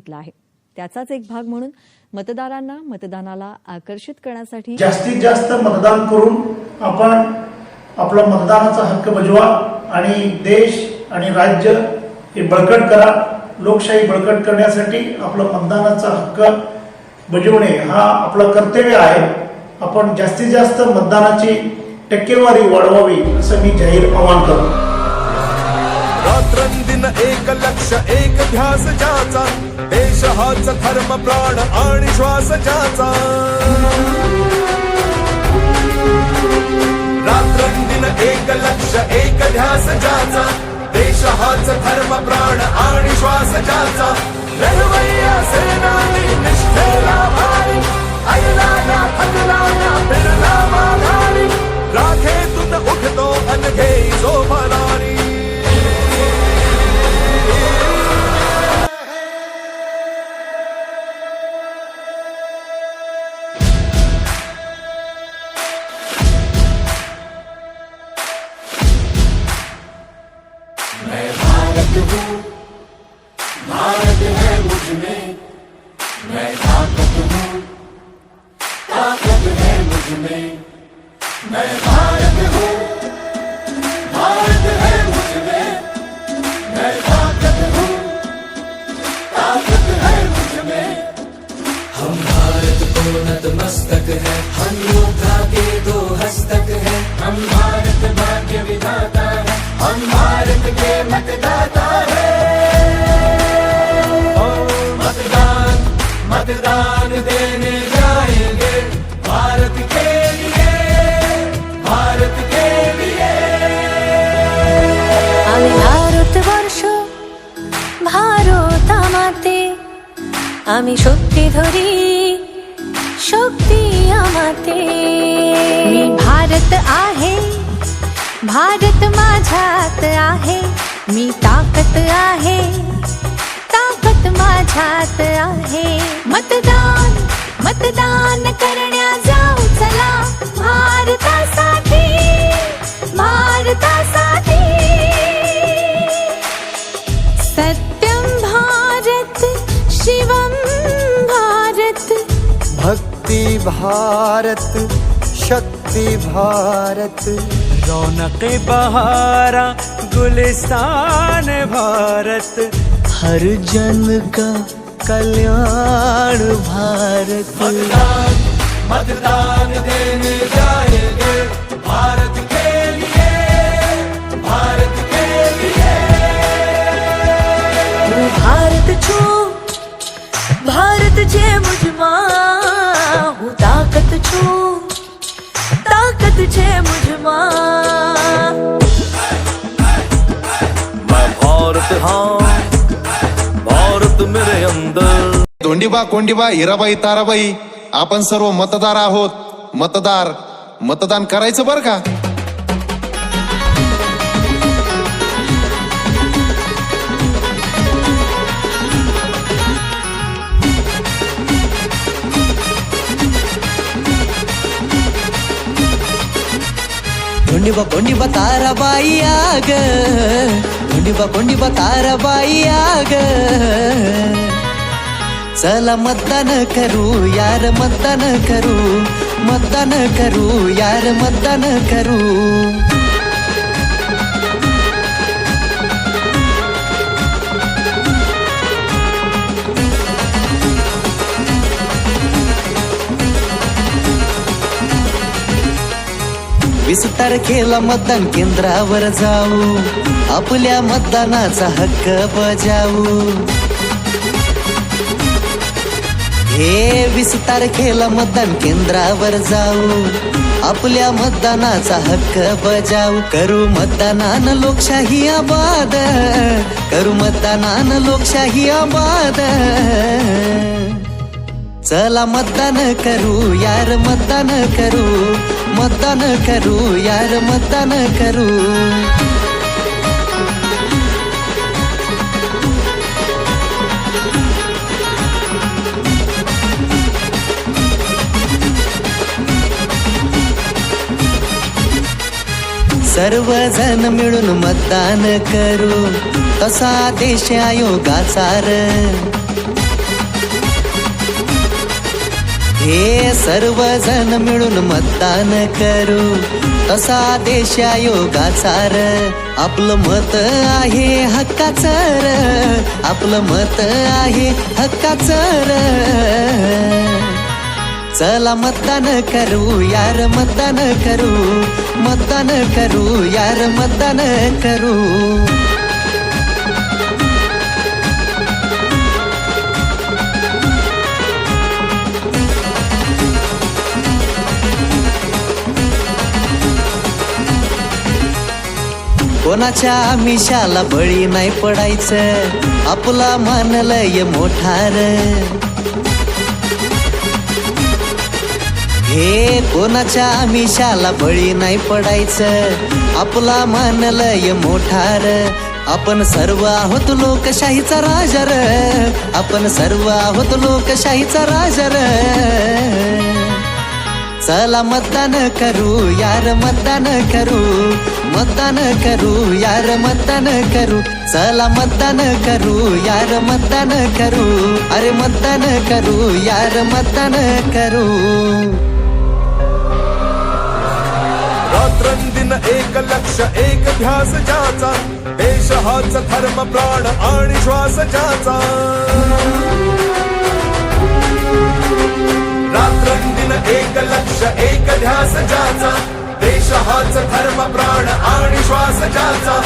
घेतला आहे. त्याचाच एक भाग म्हणून मतदारांना मतदानाला आकर्षित करण्यासाठी जास्तीत जास्त मतदान करून आपण आपला मतदानाचा हक्क बजवा आणि देश आणि राज्य हे बळकट करा. लोकशाही बळकट करण्यासाठी आपला मतदानाचा हक्क बजवणे हा आपलं कर्तव्य आहे. आपण जास्तीत जास्त मतदानाची टक्केवारी वाढवावी असं मी जाहीर आवाहन करतो. रात्रंदिन एक लक्ष एक ध्यास ज्याचा. देश हाच धर्म प्राण आणि श्वास ज्याचा. रात्रंदिन एक लक्ष एक ध्यास ज्याचा. देश हाच धर्म प्राण आणि श्वास ज्याचा. लढवय्या सेनानी हम भारत को नतमस्तक है हम योद्धा के दो हस्तक है हम भारत भाग्य विधाता है हम भारत के मतदाता है ओ मतदान मतदान देने जाएंगे भारत के लिए भारत के लिए भारत वर्ष भारत আমাতে আমি শক্তি ধরি शक्ती আমাতে मी भारत आहे भारत माझ्यात आहे मी ताकद आहे ताकद माझ्यात आहे मतदान मतदान करण्या भारत शक्ति भारत। रौनक बहारा गुलिस्तान भारत। हर जन का कल्याण भारत। मतदान मतदान देने जाएंगे। मैं भारत हाँ भारत मेरे अंदर। धोंडीबा कोंडीबा हिराबाई ताराबाई आपण सर्व मतदार आहोत. मतदार मतदान करायचं बरं का? कोंडीबा कोंडीबा ताराबाई आग कोंडीबा कोंडीबा ताराबाई आग चला मतदान करू यार मतदान करू मतदान करू यार मतदान करू वीस तारखेला मतदान केंद्रावर जाऊ. आपल्या मतदानाचा हक्क बजावू हे वीस तारखेला मतदान केंद्रावर जाऊ. आपल्या मतदानाचा हक्क बजावू करू मतदानान लोकशाही आबाद. करू मतदानान लोकशाही आबाद. चला मतदान करू यार मतदान करू. मतदान करू यार मतदान करू. सर्वजण मिळून मतदान करू तसा देश आयोगाचार हे सर्वजण मिळून मतदान करू. तसा देश आयोगाचा र. आपलं मत आहे हक्काच र. आपलं मत आहे हक्काच र. चला मतदान करू यार मतदान करू. मतदान करू यार मतदान करू. कोणाच्या मिशाला बळी नाही पडायचं? आपला मानलय मोठार हे कोणाच्या मिशाला बळी नाही पडायचं? आपला मानलय मोठार आपण सर्व आहोत लोकशाहीचा राजर आपण सर्व आहोत लोकशाहीचा राजार चला मतदान करू यार मतदान करू मतदान करू यार मतदान करू. चला मतदान करू यार मतदान करू. अरे मतदान करू यार मतदान करू. रात्रंदिन एक लक्ष एक ध्यास ज्याचा. देश हाच धर्म प्राण आणि श्वास ज्याचा. एक लक्ष एक ध्यास ज्याचा. देश हाच धर्म प्राण आणि श्वास ज्याचा.